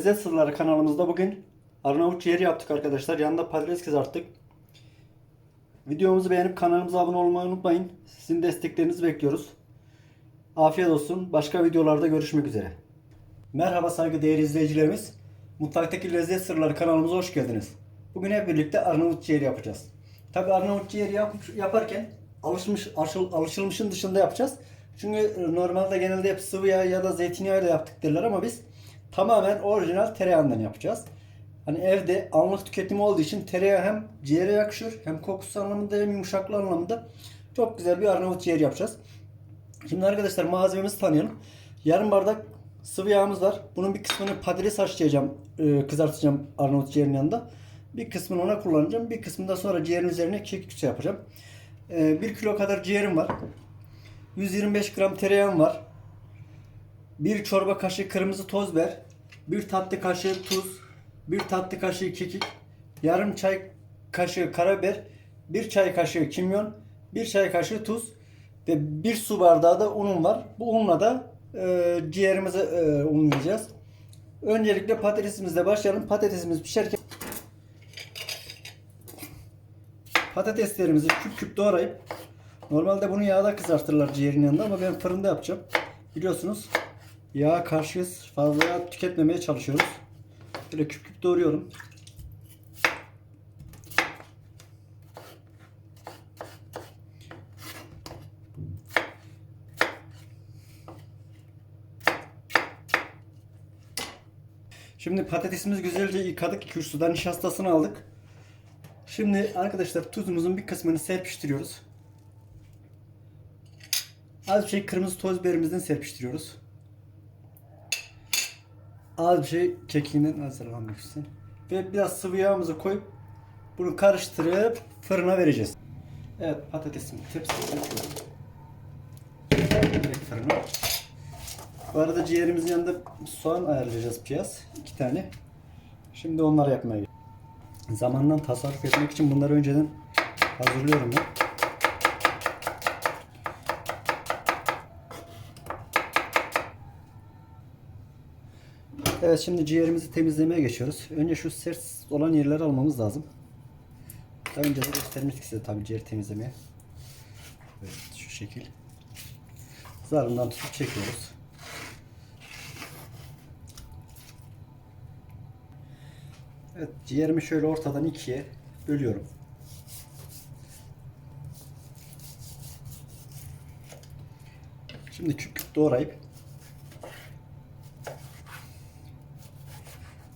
Lezzet Sırları kanalımızda bugün Arnavut ciğeri yaptık arkadaşlar. Yanında patates kızarttık. Videomuzu beğenip kanalımıza abone olmayı unutmayın. Sizin desteklerinizi bekliyoruz. Afiyet olsun. Başka videolarda görüşmek üzere. Merhaba saygıdeğer izleyicilerimiz. Mutfaktaki Lezzet Sırları kanalımıza hoş geldiniz. Bugün hep birlikte Arnavut ciğeri yapacağız. Tabi Arnavut ciğeri yap- yaparken alışmış, alışıl- alışılmışın dışında yapacağız. Çünkü normalde genelde hep sıvı yağ ya da zeytinyağıyla yaptık derler ama biz tamamen orijinal tereyağından yapacağız. Hani evde anlık tüketimi olduğu için tereyağı hem ciğere yakışır hem kokusu anlamında hem yumuşaklığı anlamında çok güzel bir Arnavut ciğeri yapacağız. Şimdi arkadaşlar malzememizi tanıyalım. Yarım bardak sıvı yağımız var. Bunun bir kısmını patates haşlayacağım, e, kızartacağım Arnavut ciğerin yanında. Bir kısmını ona kullanacağım. Bir kısmını da sonra ciğerin üzerine kekik yapacağım. 1 kilo kadar ciğerim var. 125 gram tereyağım var. 1 çorba kaşığı kırmızı toz biber, 1 tatlı kaşığı tuz, 1 tatlı kaşığı kekik, yarım çay kaşığı karabiber, 1 çay kaşığı kimyon, 1 çay kaşığı tuz ve 1 su bardağı da unum var. Bu unla da e, ciğerimizi e, unlayacağız. Öncelikle patatesimizle başlayalım. Patatesimiz pişerken patateslerimizi küp küp doğrayıp normalde bunu yağda kızartırlar ciğerin yanında ama ben fırında yapacağım. Biliyorsunuz Yağa karşıyız. Fazla yağ tüketmemeye çalışıyoruz. Böyle küp küp doğruyorum. Şimdi patatesimizi güzelce yıkadık. 2 sudan nişastasını aldık. Şimdi arkadaşlar tuzumuzun bir kısmını serpiştiriyoruz. Az bir şey kırmızı toz biberimizden serpiştiriyoruz. Az bir şey kekiğinden hazırlanmışsın. Ve biraz sıvı yağımızı koyup bunu karıştırıp fırına vereceğiz. Evet patatesimi tepsiye döküyorum. Direkt fırına. Bu arada ciğerimizin yanında soğan ayarlayacağız piyaz. iki tane. Şimdi onları yapmaya. Zamandan tasarruf etmek için bunları önceden hazırlıyorum ben. Evet şimdi ciğerimizi temizlemeye geçiyoruz. Önce şu sert olan yerleri almamız lazım. Daha önce de göstermiştik size tabii ciğer temizlemeye. Evet şu şekil. Zarından tutup çekiyoruz. Evet ciğerimi şöyle ortadan ikiye bölüyorum. Şimdi küp küp doğrayıp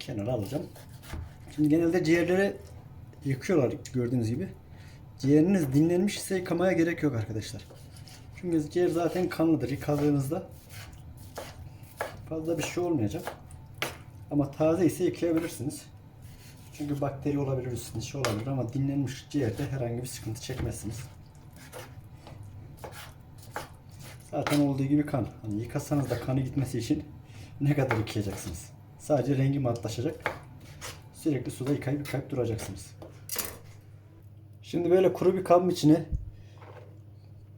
kenara alacağım. Şimdi genelde ciğerleri yıkıyorlar gördüğünüz gibi. Ciğeriniz dinlenmiş ise yıkamaya gerek yok arkadaşlar. Çünkü ciğer zaten kanlıdır. Yıkadığınızda fazla bir şey olmayacak. Ama taze ise yıkayabilirsiniz. Çünkü bakteri olabilir üstünde şey olabilir ama dinlenmiş ciğerde herhangi bir sıkıntı çekmezsiniz. Zaten olduğu gibi kan. Hani yıkasanız da kanı gitmesi için ne kadar yıkayacaksınız? Sadece rengi matlaşacak. Sürekli suda yıkayıp yıkayıp duracaksınız. Şimdi böyle kuru bir kabın içine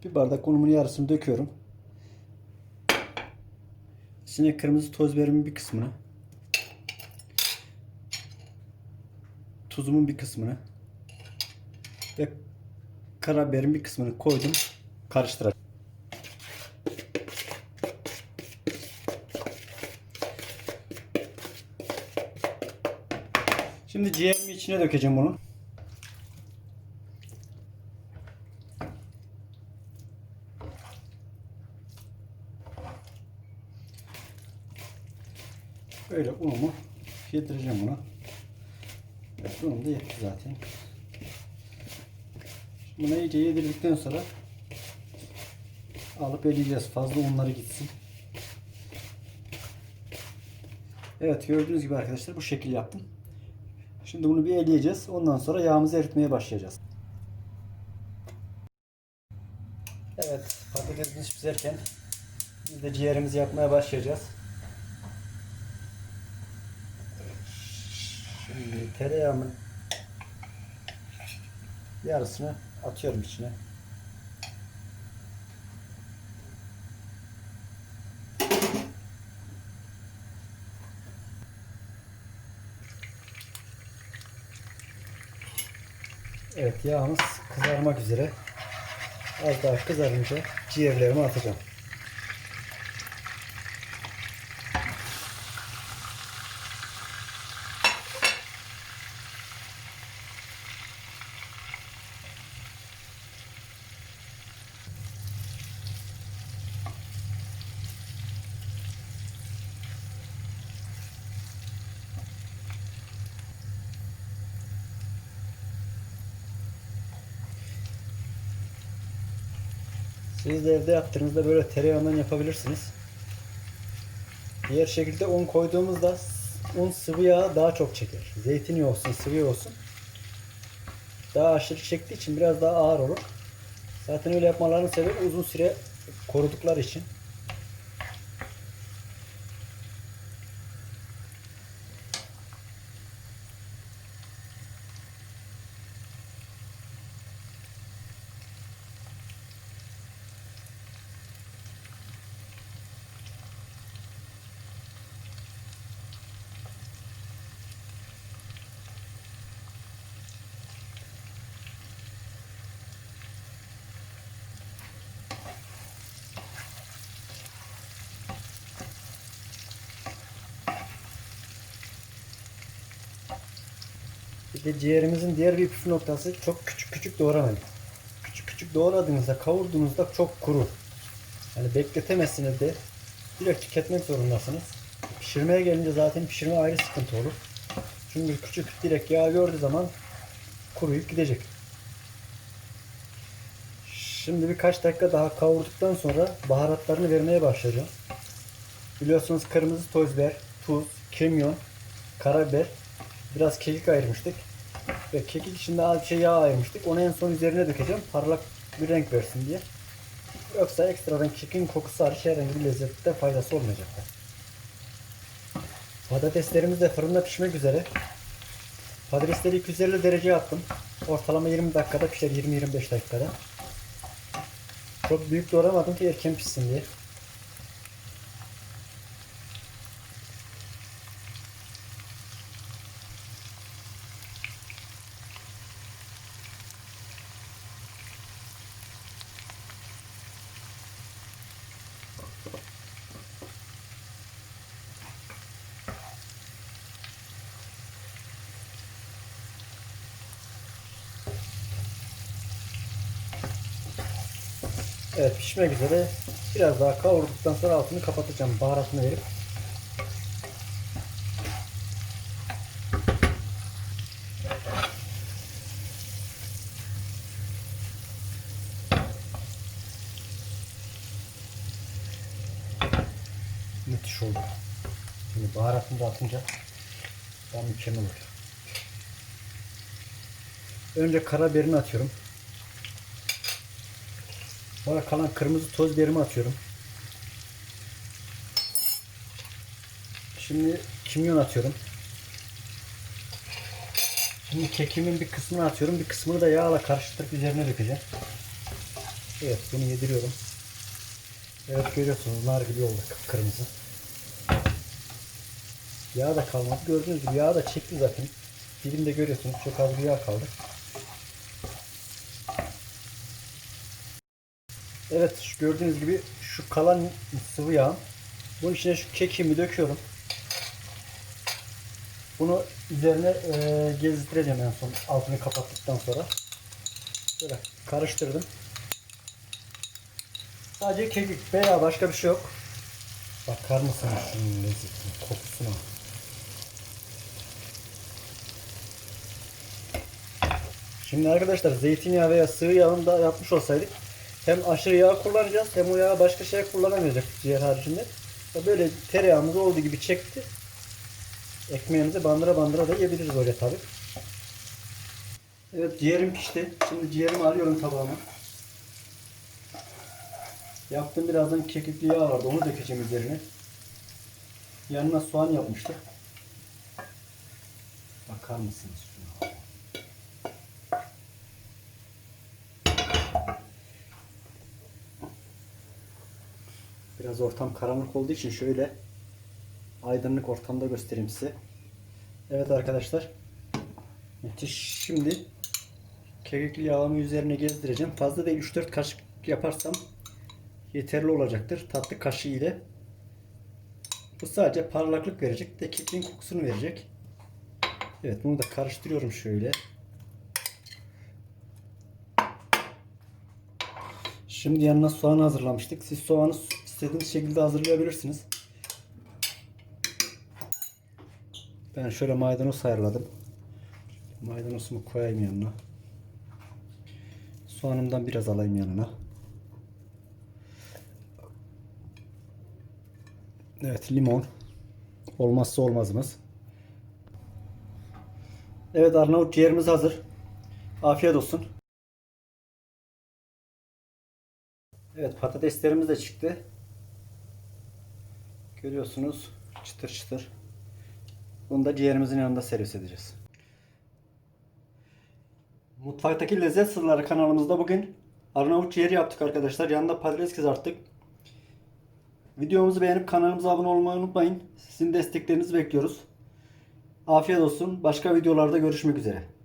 bir bardak unumun yarısını döküyorum. İçine kırmızı toz biberimin bir kısmını tuzumun bir kısmını ve karabiberin bir kısmını koydum. Karıştıracağım. Şimdi ciğerimi içine dökeceğim bunu. Böyle unumu yedireceğim buna. Evet, unum da yetti zaten. Şimdi Buna iyice yedirdikten sonra alıp eleyeceğiz. Fazla unları gitsin. Evet gördüğünüz gibi arkadaşlar bu şekil yaptım. Şimdi bunu bir eleyeceğiz. Ondan sonra yağımızı eritmeye başlayacağız. Evet patatesimiz pişerken biz de ciğerimizi yapmaya başlayacağız. Şimdi tereyağımın yarısını atıyorum içine. Evet yağımız kızarmak üzere. Az daha kızarınca ciğerlerimi atacağım. Siz de evde yaptığınızda böyle tereyağından yapabilirsiniz. Diğer şekilde un koyduğumuzda un sıvı yağ daha çok çeker. Zeytinyağı olsun, sıvı olsun. Daha aşırı çektiği için biraz daha ağır olur. Zaten öyle yapmalarının sebebi uzun süre korudukları için. De ciğerimizin diğer bir püf noktası çok küçük küçük doğramayın. Küçük küçük doğradığınızda, kavurduğunuzda çok kuru. Yani bekletemezsiniz de direkt tüketmek zorundasınız. Pişirmeye gelince zaten pişirme ayrı sıkıntı olur. Çünkü küçük direkt yağ gördüğü zaman kuruyup gidecek. Şimdi birkaç dakika daha kavurduktan sonra baharatlarını vermeye başlayacağım. Biliyorsunuz kırmızı toz biber, tuz, kimyon, karabiber, biraz kekik ayırmıştık. Ve kekik içinde az bir şey yağ ayırmıştık. Onu en son üzerine dökeceğim. Parlak bir renk versin diye. Yoksa ekstradan kekin kokusu hariç herhangi bir lezzette faydası olmayacaktır. Patateslerimiz de fırında pişmek üzere. Patatesleri 250 dereceye attım. Ortalama 20 dakikada pişer 20-25 dakikada. Çok büyük doğramadım ki erken pişsin diye. Evet pişmek üzere. Biraz daha kavurduktan sonra altını kapatacağım. Baharatını verip. Müthiş oldu. Şimdi baharatını da atınca daha mükemmel olur. Önce karabiberini atıyorum. Sonra kalan kırmızı toz biberimi atıyorum. Şimdi kimyon atıyorum. Şimdi kekimin bir kısmını atıyorum. Bir kısmını da yağla karıştırıp üzerine dökeceğim. Evet bunu yediriyorum. Evet görüyorsunuz nar gibi oldu kırmızı. Yağ da kalmadı. Gördüğünüz gibi yağ da çekti zaten. Dilimde görüyorsunuz çok az bir yağ kaldı. Evet gördüğünüz gibi şu kalan sıvı yağ. Bunun içine şu kekimi döküyorum. Bunu üzerine e, gezdireceğim en son altını kapattıktan sonra. Böyle karıştırdım. Sadece kekik veya başka bir şey yok. Bakar mısınız şunun lezzetine, kokusuna? Şimdi arkadaşlar zeytinyağı veya sıvı yağını da yapmış olsaydık hem aşırı yağ kullanacağız hem o yağı başka şey kullanamayacak ciğer haricinde. Böyle tereyağımız olduğu gibi çekti. Ekmeğimizi bandıra bandıra da yiyebiliriz öyle tabi. Evet ciğerim pişti. Şimdi ciğerimi alıyorum tabağıma. Yaptığım birazdan kekikli yağ vardı. Onu dökeceğim üzerine. Yanına soğan yapmıştık. Bakar mısınız Biraz ortam karanlık olduğu için şöyle aydınlık ortamda göstereyim size. Evet arkadaşlar. Müthiş. Şimdi kekikli yağımı üzerine gezdireceğim. Fazla değil 3-4 kaşık yaparsam yeterli olacaktır. Tatlı kaşığı ile. Bu sadece parlaklık verecek. De kekiğin kokusunu verecek. Evet bunu da karıştırıyorum şöyle. Şimdi yanına soğan hazırlamıştık. Siz soğanı istediğiniz şekilde hazırlayabilirsiniz. Ben şöyle maydanoz ayarladım. Maydanozumu koyayım yanına. Soğanımdan biraz alayım yanına. Evet limon. Olmazsa olmazımız. Evet Arnavut ciğerimiz hazır. Afiyet olsun. Evet patateslerimiz de çıktı. Görüyorsunuz çıtır çıtır. Bunu da ciğerimizin yanında servis edeceğiz. Mutfaktaki lezzet sırları kanalımızda bugün Arnavut ciğeri yaptık arkadaşlar. Yanında patates kızarttık. Videomuzu beğenip kanalımıza abone olmayı unutmayın. Sizin desteklerinizi bekliyoruz. Afiyet olsun. Başka videolarda görüşmek üzere.